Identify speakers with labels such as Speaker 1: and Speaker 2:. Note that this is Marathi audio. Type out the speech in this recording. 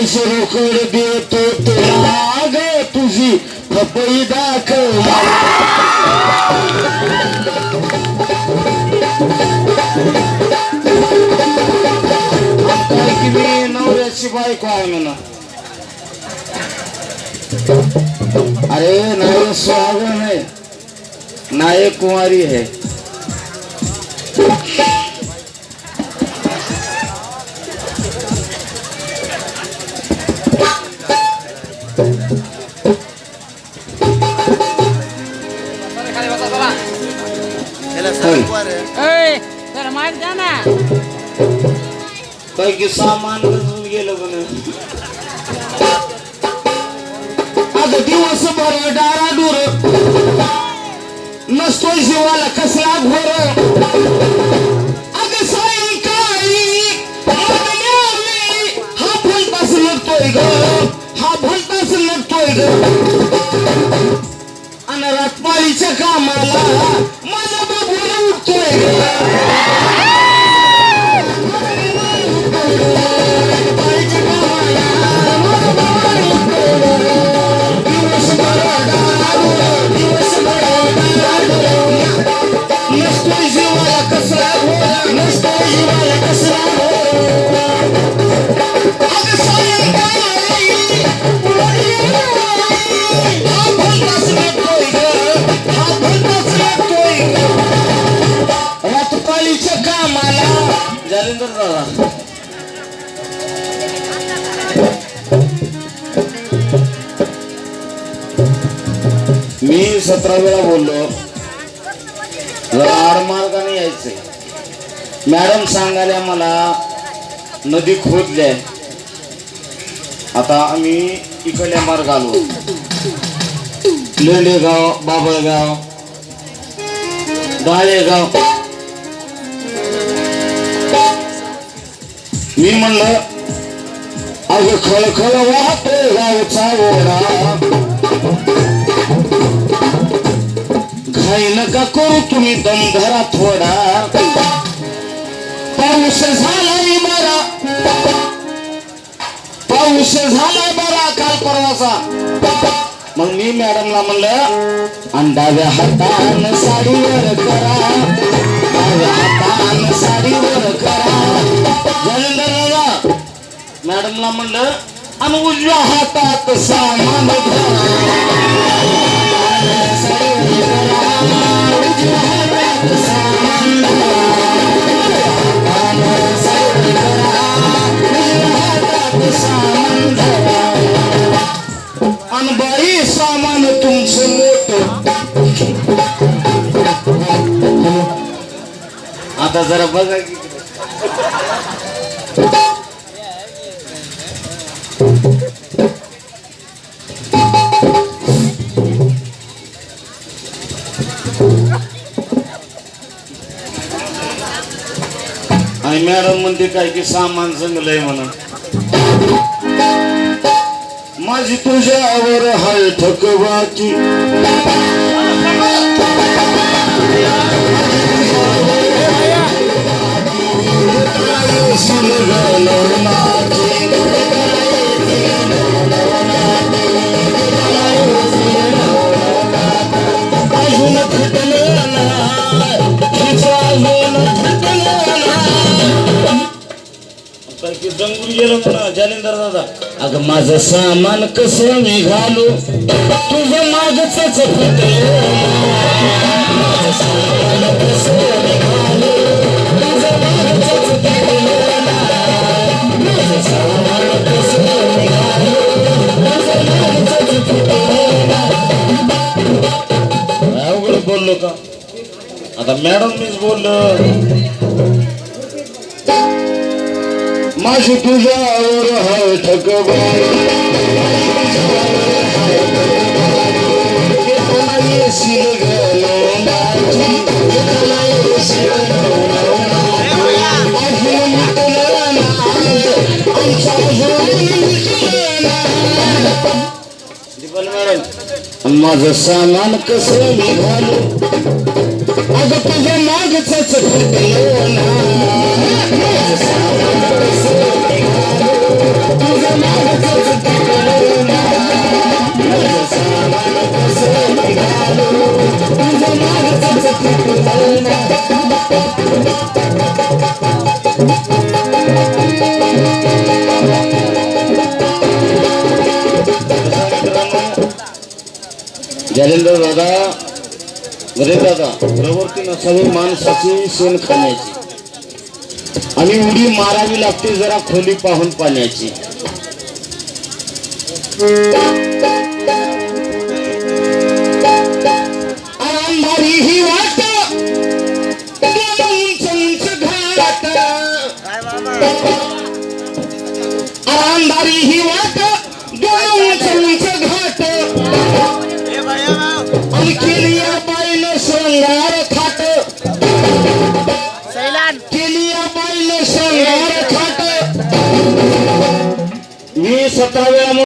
Speaker 1: पैसे कर देतो तुला ग तुझी पपई दाखव मी नवऱ्याची बायको आहे म्हणा अरे नाही स्वागत है नायक कुमारी है। झालं की सामान गजून गेलं दिवस अगं डारा दूर नसतोय जीवाला कसला घोर हा भलताच लगतोय ग. हा भलताच लगतोय ग. अन रातपाळीच्या कामाला माझा बाबूला उठतोय ग. जालिंदर दादा मी सतरा वेळा बोललो. जरा आडमार्गाने यायचंय. मॅडम सांगायला मला नदी खोदल्या. आता आम्ही इकडल्या मार्ग आलो लेंडेगाव बाबळगाव दाळेगाव मी म्हणलं अग खळखळ वाहतो गावचा ओढा घाई नका करू तुम्ही दम धरा थोडा. पाऊस झालाय बरा. पाऊस झालाय बरा काल परवाचा. मग मी मॅडमला म्हणलं अंडाव्या हातान साडी त्यांना म्हणलं आणि उजव्या हातात सामान आणि अनबाई सामान तुमचं मोठ. आता जरा बघा की आणि मॅडम म्हणते काय की सामान चांगलंय म्हणून. माझी तुझ्यावर हाय ठकवाची अजून की दंगून गेलो म्हणा जालिंदर दादा. अगं माझं सामान कसं मी घालू तुझं मागच अवघड बोललो का? आता मॅडम मीच बोललो. माझी तुझ्यावर हाय ठकवा येशील माझ सामान कसे निघालो अग तुझ्या मागच तुझ्या मागच जालेंद्र दादा अरे दादा प्रवृत्ती नसावी माणसाची शेण खाण्याची. आणि उडी मारावी लागते जरा खोली पाहून पाण्याची. आरामदारी ही वाट घाट ही वाट घाट केली या बाईनं शृंगार थाट केली या बाईनं शृंगार मी सतराव्या